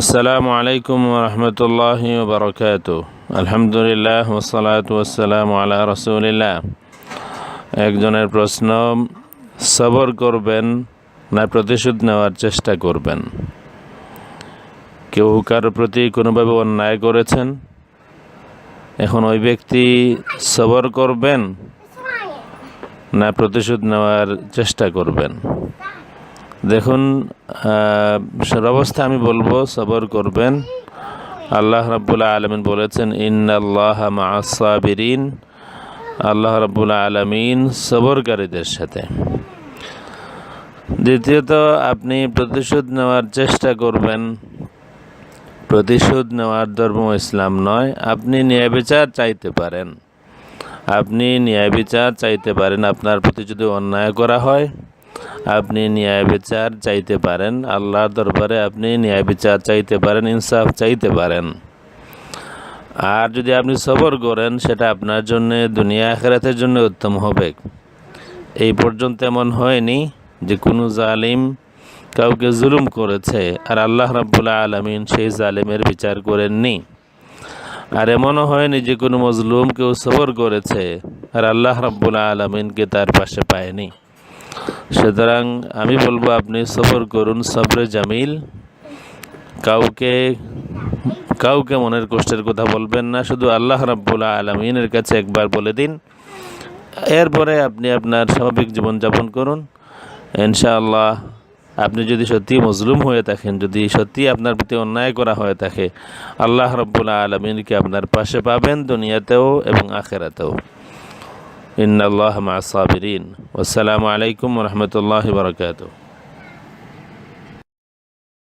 আসসালামু আলাইকুম রহমতুল্লাহ বরকাত আলহামদুলিল্লাহ ওসালাত ওসালাম আলা রসুলিল্লাহ। একজনের প্রশ্ন, সবর করবেন না প্রতিশোধ নেওয়ার চেষ্টা করবেন? কেউ কারোর প্রতি কোনোভাবে অন্যায় করেছেন? এখন ওই ব্যক্তি সবর করবেন না প্রতিশোধ নেওয়ার চেষ্টা করবেন? দেখুন সর্বাবস্থা আমি বলব, সবর করবেন। আল্লাহ রাব্বুল্লাহ আলমিন বলেছেন, ইন্নাল্লাহ মাসাবিরিন আল্লাহ রাব্বুল্লাহ আলমিন সবরকারীদের সাথে। দ্বিতীয়ত, আপনি প্রতিশোধ নেওয়ার চেষ্টা করবেন। প্রতিশোধ নেওয়ার ধর্ম ইসলাম নয়, আপনি ন্যায় বিচার চাইতে পারেন। আপনি ন্যায় বিচার চাইতে পারেন, আপনার প্রতি যদি অন্যায় করা হয় আপনি ন্যায় বিচার চাইতে পারেন। আল্লাহর দরবারে আপনি ন্যায় বিচার চাইতে পারেন, ইনসাফ চাইতে পারেন। আর যদি আপনি সবর করেন, সেটা আপনার জন্য, দুনিয়া আখেরাতের জন্য উত্তম হবে। এই পর্যন্ত এমন হয়নি যে কোনো জালিম কাউকে জুলুম করেছে আর আল্লাহ রাব্বুল্লাহ আলমিন সেই জালিমের বিচার করেননি। আর এমনও হয়নি যে কোনো মজলুম কেউ সবর করেছে আর আল্লাহ রাব্বুল আলমিনকে তার পাশে পায়নি। সুতরাং আমি বলব, আপনি সফর করুন, সবরে জামিল। কাউকে কাউকে মনের কষ্টের কথা বলবেন না, শুধু আল্লাহ রাব্বুল আলমিনের কাছে একবার বলে দিন। এরপরে আপনি আপনার স্বাভাবিক জীবনযাপন করুন। ইনশাআল্লাহ, আপনি যদি সত্যি মজলুম হয়ে থাকেন, যদি সত্যি আপনার প্রতি অন্যায় করা হয়ে থাকে, আল্লাহ রব্বুল্লাহ আলমিনকে আপনার পাশে পাবেন দুনিয়াতেও এবং আখেরাতেও। ইন্নাল্লাহ মা সাবিরিন আসসালামু আলাইকুম রহমতুল্লাহ বরকাত